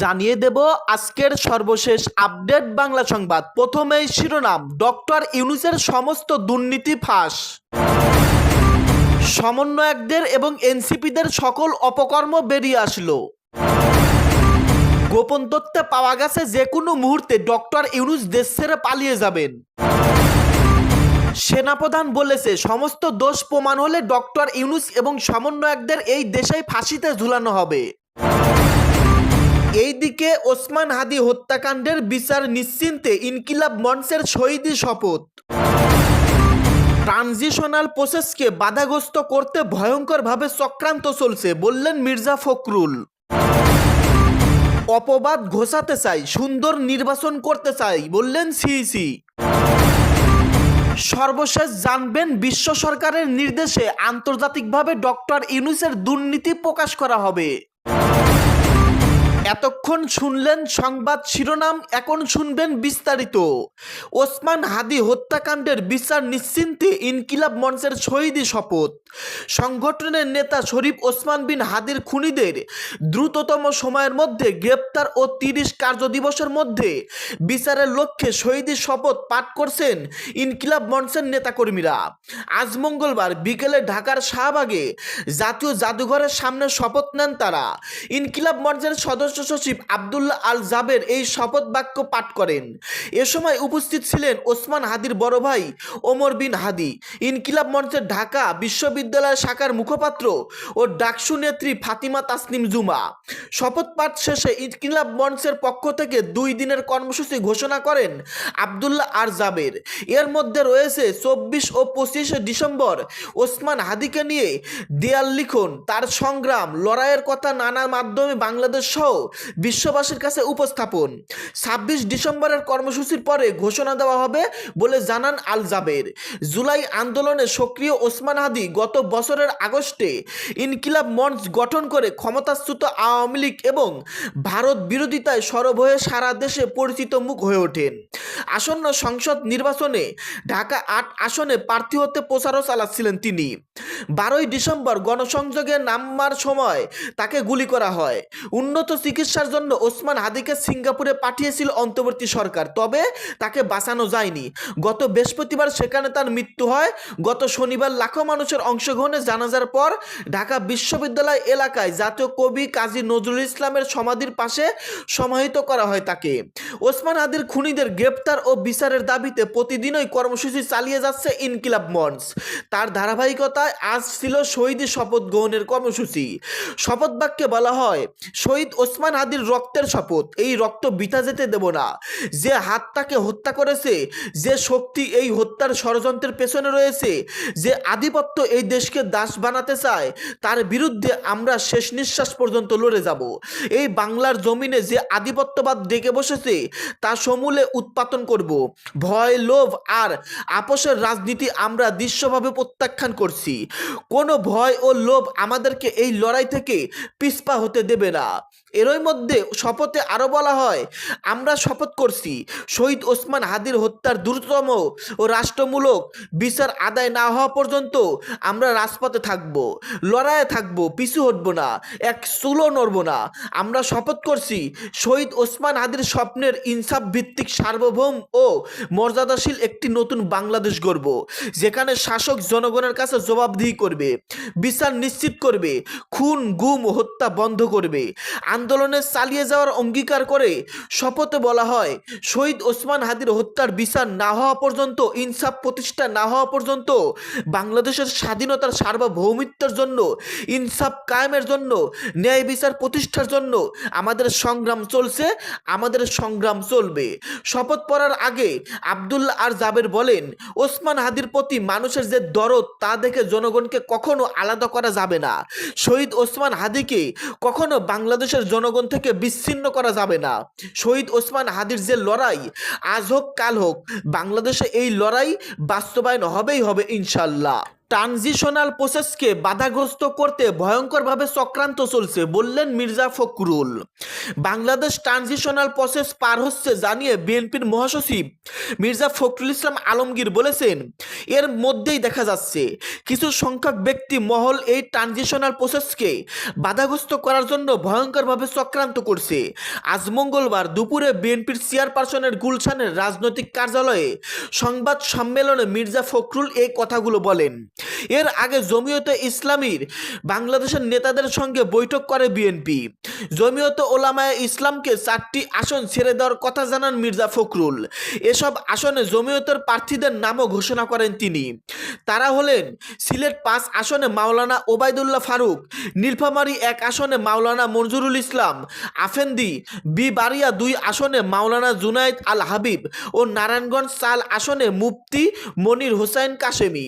জানিয়ে দেব আজকের সর্বশেষ আপডেট বাংলা সংবাদ। প্রথমেই শিরোনাম, ডক্টর ইউনুসের সমস্ত দুর্নীতি ফাঁস। সমন্বয়কদের এবং এনসিপিদের সকল অপকর্ম বেরিয়ে আসলো। গোপন তথ্যে পাওয়া গেছে যে কোনো মুহূর্তে ডক্টর ইউনুস দেশ ছেড়ে পালিয়ে যাবেন। সেনাপ্রধান বলেছে, সমস্ত দোষ প্রমাণ হলে ডক্টর ইউনুস এবং সমন্বয়কদের এই দেশেই ফাঁসিতে ঝুলানো হবে। এইদিকে ওসমান হাদি হত্যাকাণ্ডের বিচার নিশ্চিন্তে ইনকিলাব মঞ্চের শহীদি শপথ। ট্রানজিশনাল প্রসেসকে বাধাগ্রস্ত করতে ভয়ঙ্করভাবে চক্রান্ত চলছে, বললেন মির্জা ফখরুল। অপবাদ ঘোষাতে চাই, সুন্দর নির্বাচন করতে চাই, বললেন সিইসি। সর্বশেষ জানবেন, বিশ্ব সরকারের নির্দেশে আন্তর্জাতিকভাবে ডক্টর ইউনুসের দুর্নীতি প্রকাশ করা হবে। এতক্ষণ শুনলেন সংবাদ শিরোনাম, এখন শুনবেন বিস্তারিত। ওসমান হাদি হত্যাকাণ্ডের বিচার নিশ্চিন্তে ইনকিলাব মঞ্চের শহীদি শপথ। সংগঠনের নেতা শরীফ ওসমান বিন হাদির খুনিদের দ্রুততম সময়ের মধ্যে গ্রেপ্তার ও তিরিশ কার্যদিবসের মধ্যে বিচারের লক্ষ্যে শহীদি শপথ পাঠ করছেন ইনকিলাব মঞ্চের নেতাকর্মীরা। আজ মঙ্গলবার বিকেলে ঢাকার শাহবাগে জাতীয় জাদুঘরের সামনে শপথ নেন তারা। ইনকিলাব মঞ্চের সদস্য সচিব আবদুল্লাহ আল জাবের এই শপথ বাক্য পাঠ করেন। এ সময় উপস্থিত ছিলেন ওসমান হাদির বড় ভাই ওমর বিন হাদি। ইনকিলাব মঞ্চের ঢাকা বিশ্ববিদ্যালয় শাখার মুখপাত্র ও ডাকসু নেত্রী ফাতিমা তাসনিম জুমা। শপথ পাঠ শেষে ইনকিলাব মঞ্চের পক্ষ থেকে দুই দিনের কর্মসূচি ঘোষণা করেন আবদুল্লাহ আর জাবের। এর মধ্যে রয়েছে চব্বিশ ও পঁচিশে ডিসেম্বর ওসমান হাদিকে নিয়ে দেয়াল লিখন, তার সংগ্রাম, লড়াইয়ের কথা নানা মাধ্যমে বাংলাদেশ সহ বিশ্ববাসীর কাছে উপস্থাপন। ছাব্বিশ ডিসেম্বরের কর্মসূচির পরে ঘোষণা দেওয়া হবে বলে জানান আল জাবের। জুলাই আন্দোলনে সক্রিয় ওসমান হাদি গত বছরের আগস্টে ইনকিলাব মঞ্চ গঠন করে ক্ষমতাচ্যুত আওয়ামী লীগ এবং ভারত বিরোধিতায় সরব হয়ে সারা দেশে পরিচিত মুখ হয়ে ওঠেন। আসন্ন সংসদ নির্বাচনে ঢাকা আট আসনে প্রার্থী হতে প্রচারও চালাচ্ছিলেন তিনি। বারোই ডিসেম্বর গণসংযোগে নামার সময় তাকে গুলি করা হয়। উন্নত চিকিৎসার জন্য ওসমান হাদিকে সিঙ্গাপুরে পাঠিয়েছিল অন্তর্বর্তী সরকার, তবে তাকে বাঁচানো যায়নি। গত বৃহস্পতিবার সেখানে তার মৃত্যু হয়। গত শনিবার লাখো মানুষের অংশগ্রহণে জানাজার পর ঢাকা বিশ্ববিদ্যালয় এলাকায় জাতীয় কবি কাজী নজরুল ইসলামের সমাধির পাশে সমাহিত করা হয় তাকে। ওসমান হাদির খুনিদের গ্রেপ্তার ও বিচারের দাবিতে প্রতিদিনই কর্মসূচি চালিয়ে যাচ্ছে ইনকিলাব মঞ্চ। তার ধারাবাহিকতায় আজ ছিল শহীদ শপথ গ্রহণের কর্মসূচি। শপথ বাক্যে বলা হয়, শহীদ ওসমান হাদির রক্তের শপথ, এই রক্ত বিতা যেতে দেব না। যে হাত তাকে হত্যা করেছে, যে শক্তি এই হত্যার ষড়যন্ত্রের পেছনে রয়েছে, যে আধিপত্য এই দেশকে দাস বানাতে চায়, তার বিরুদ্ধে আমরা শেষ নিঃশ্বাস পর্যন্ত লড়ে যাব। এই বাংলার জমিনে যে আধিপত্যবাদ ডেকে বসেছে, তা সমূলে উৎপাদন করব। ভয়, লোভ আর আপোষের রাজনীতি আমরা দৃশ্যভাবে প্রত্যাখ্যান করছি। কোনো ভয় ও লোভ আমাদেরকে এই লড়াই থেকে পিস্পা হতে দেবে না। এরই মধ্যে শপথে আরও বলা হয়, আমরা শপথ করছি, শহীদ ওসমান হাদির হত্যার দ্রুততম ও রাষ্ট্রমূলক বিচার আদায় না হওয়া পর্যন্ত আমরা রাজপথে থাকব, লড়াইয়ে থাকব, পিছু হটব না, এক চুলো নড়ব না। আমরা শপথ করছি, শহীদ ওসমান হাদির স্বপ্নের ইনসাফ ভিত্তিক সার্বভৌম ও মর্যাদাশীল একটি নতুন বাংলাদেশ গড়ব, যেখানে শাসক জনগণের কাছে জবাবদিহি করবে, বিচার নিশ্চিত করবে, খুন, গুম হত্যা বন্ধ করবে। আন্দোলনে চালিয়ে যাওয়ার অঙ্গীকার করে শপথে বলা হয়, শহীদ ওসমান হাদির হত্যার বিচার না হওয়া পর্যন্ত, ইনসাফ প্রতিষ্ঠা না হওয়া পর্যন্ত, বাংলাদেশের স্বাধীনতার সার্বভৌমিত্বের জন্য, ইনসাফ কায়েমের জন্য, ন্যায় বিচার প্রতিষ্ঠার জন্য আমাদের সংগ্রাম চলছে, আমাদের সংগ্রাম চলবে। শপথ পড়ার আগে আবদুল্লাহ আর জাবের বলেন, ওসমান হাদির প্রতি মানুষের যে দরদ তা দেখে জনগণকে কখনো আলাদা করা যাবে না। শহীদ ওসমান হাদিকে কখনো বাংলাদেশের জনগণ থেকে বিচ্ছিন্ন করা যাবে না। শহীদ ওসমান হাদির যে লড়াই, আজ হোক, কাল হোক, বাংলাদেশে এই লড়াই বাস্তবায়ন হবেই হবে ইনশাল্লাহ। ট্রানজিশনাল প্রসেসকে বাধাগ্রস্ত করতে ভয়ঙ্করভাবে চক্রান্ত চলছে, বললেন মির্জা ফখরুল। বাংলাদেশ ট্রানজিশনাল প্রসেস পার হচ্ছে জানিয়ে বিএনপির মহাসচিব মির্জা ফখরুল ইসলাম আলমগীর বলেছেন, এর মধ্যেই দেখা যাচ্ছে কিছু সংখ্যক ব্যক্তি মহল এই ট্রানজিশনাল প্রসেসকে বাধাগ্রস্ত করার জন্য ভয়ঙ্করভাবে চক্রান্ত করছে। আজ মঙ্গলবার দুপুরে বিএনপির চেয়ারপারসনের গুলশানের রাজনৈতিক কার্যালয়ে সংবাদ সম্মেলনে মির্জা ফখরুল এই কথাগুলো বলেন। এর আগে জমিয়তে ইসলামীর বাংলাদেশের নেতাদের সঙ্গে বৈঠক করে বিএনপি। জমিয়ত ওলামায়ে ইসলামকে চারটি আসন ছেড়ে দেওয়ার কথা জানান মির্জা ফখরুল। এসব আসনে জমিয়তের প্রার্থীদের নামও ঘোষণা করেন তিনি। তারা হলেন সিলেট পাঁচ আসনে মাওলানা ওবায়দুল্লাহ ফারুক, নীলফামারী এক আসনে মাওলানা মঞ্জুরুল ইসলাম, আফেন্দি বি বারিয়া দুই আসনে মাওলানা জুনাইদ আল হাবিব ও নারায়ণগঞ্জ চাল আসনে মুফতি মনির হোসাইন কাশেমি।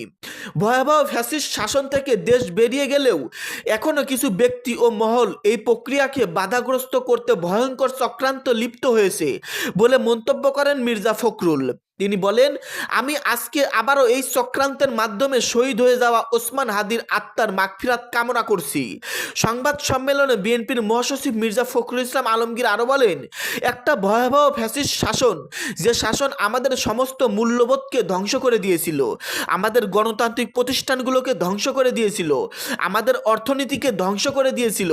ভয়াবহ ফ্যাসিস্ট শাসন থেকে দেশ বেরিয়ে গেলেও এখনও কিছু ব্যক্তি ও মহল এই প্রক্রিয়াকে বাধাগ্রস্ত করতে ভয়ঙ্কর চক্রান্ত লিপ্ত হয়েছে বলে মন্তব্য করেন মির্জা ফখরুল। তিনি বলেন, আমি আজকে আবারও এই চক্রান্তের মাধ্যমে শহীদ হয়ে যাওয়া ওসমান হাদির আত্মার মাগফিরাত কামনা করছি। সংবাদ সম্মেলনে বিএনপির মহাসচিব মির্জা ফখরুল ইসলাম আলমগীর আরও বলেন, একটা ভয়াবহ ফ্যাসিস্ট শাসন, যে শাসন আমাদের সমস্ত মূল্যবোধকে ধ্বংস করে দিয়েছিল, আমাদের গণতান্ত্রিক প্রতিষ্ঠানগুলোকে ধ্বংস করে দিয়েছিল, আমাদের অর্থনীতিকে ধ্বংস করে দিয়েছিল,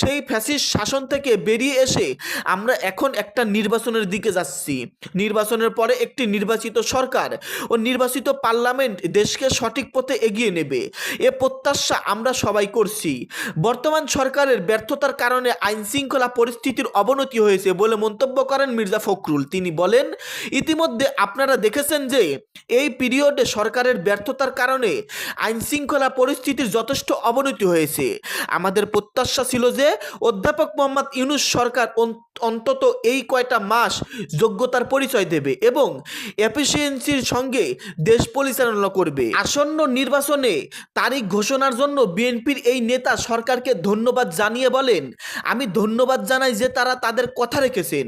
সেই ফ্যাসিস্ট শাসন থেকে বেরিয়ে এসে আমরা এখন একটা নির্বাচনের দিকে যাচ্ছি। নির্বাচনের পরে একটি নির্বাচিত সরকার ও নির্বাচিত পার্লামেন্ট দেশকে সঠিক পথে এগিয়ে নেবে। এ প্রত্যাশা আমরা সবাই করছি। বর্তমান সরকারের ব্যর্থতার কারণে আইন শৃঙ্খলা পরিস্থিতির অবনতি হয়েছে বলে মন্তব্য করেন মির্জা ফখরুল। তিনি বলেন, ইতিমধ্যে আপনারা দেখেছেন যে এই পিরিয়ডে সরকারের ব্যর্থতার কারণে আইন শৃঙ্খলা পরিস্থিতির যথেষ্ট অবনতি হয়েছে। আমাদের প্রত্যাশা ছিল যে অধ্যাপক মোহাম্মদ ইউনুস সরকার অন্তত এই কয়টা মাস যোগ্যতার পরিচয় দেবে এবং এফিসিয়েন্সির সঙ্গে দেশ পরিচালনা করবে। আসন্ন নির্বাচনে তারিখ ঘোষণার জন্য বিএনপির এই নেতা সরকারকে ধন্যবাদ জানিয়ে বলেন, আমি ধন্যবাদ জানাই যে তারা তাদের কথা রেখেছেন।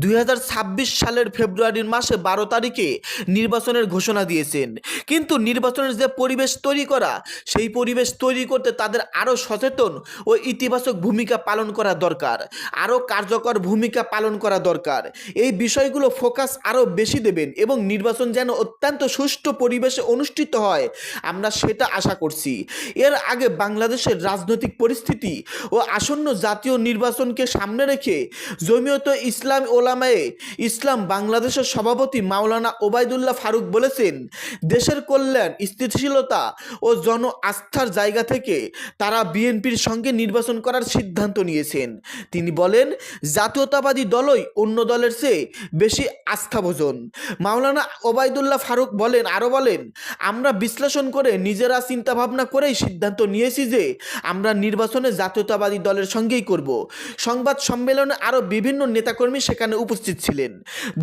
দুই হাজার ছাব্বিশ সালের ফেব্রুয়ারির মাসে বারো তারিখে নির্বাচনের ঘোষণা দিয়েছেন। কিন্তু নির্বাচনের যে পরিবেশ তৈরি করা, সেই পরিবেশ তৈরি করতে তাদের আরও সচেতন ও ইতিবাচক ভূমিকা পালন করা দরকার। আরও কার্যকর ভূমিকা পালন করা দরকার। এই বিষয়গুলো ফোকাস আরও বেশি দেবেন এবং নির্বাচন যেন অত্যন্ত সুষ্ঠু পরিবেশে অনুষ্ঠিত হয়। আমরা সেটা আশা করছি। এর আগে বাংলাদেশের রাজনৈতিক পরিস্থিতি ও আসন্ন জাতীয় নির্বাচনকে সামনে রেখে জমিয়ত ইসলাম ওলামায়ে ইসলাম বাংলাদেশের সভাপতি মাওলানা ওবায়দুল্লাহ ফারুক বলেছেন, দেশের কল্যাণ, স্থিতিশীলতা ও জন আস্থার জায়গা থেকে তারা বিএনপির সঙ্গে নির্বাচন করার সিদ্ধান্ত নিয়েছেন। তিনি বলেন, জাতীয়তাবাদী দলই অন্য দলের চেয়ে বেশি আস্থাভোজন। মাওলানা ওবায়দুল্লাহ ফারুক বলেন আরও বলেন, আমরা বিশ্লেষণ করে নিজেরা চিন্তা ভাবনা করেই সিদ্ধান্ত নিয়েছি যে আমরা নির্বাচনে জাতীয়তাবাদী দলের সঙ্গেই করব। সংবাদ সম্মেলনে আরও বিভিন্ন নেতাকর্মী সেখানে উপস্থিত ছিলেন।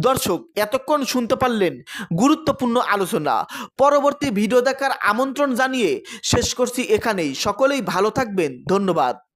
দর্শক, এতক্ষণ শুনতে পারলেন গুরুত্বপূর্ণ আলোচনা। পরবর্তী ভিডিও দেখার আমন্ত্রণ জানিয়ে শেষ করছি এখানেই। সকলেই ভালো থাকবেন। ধন্যবাদ।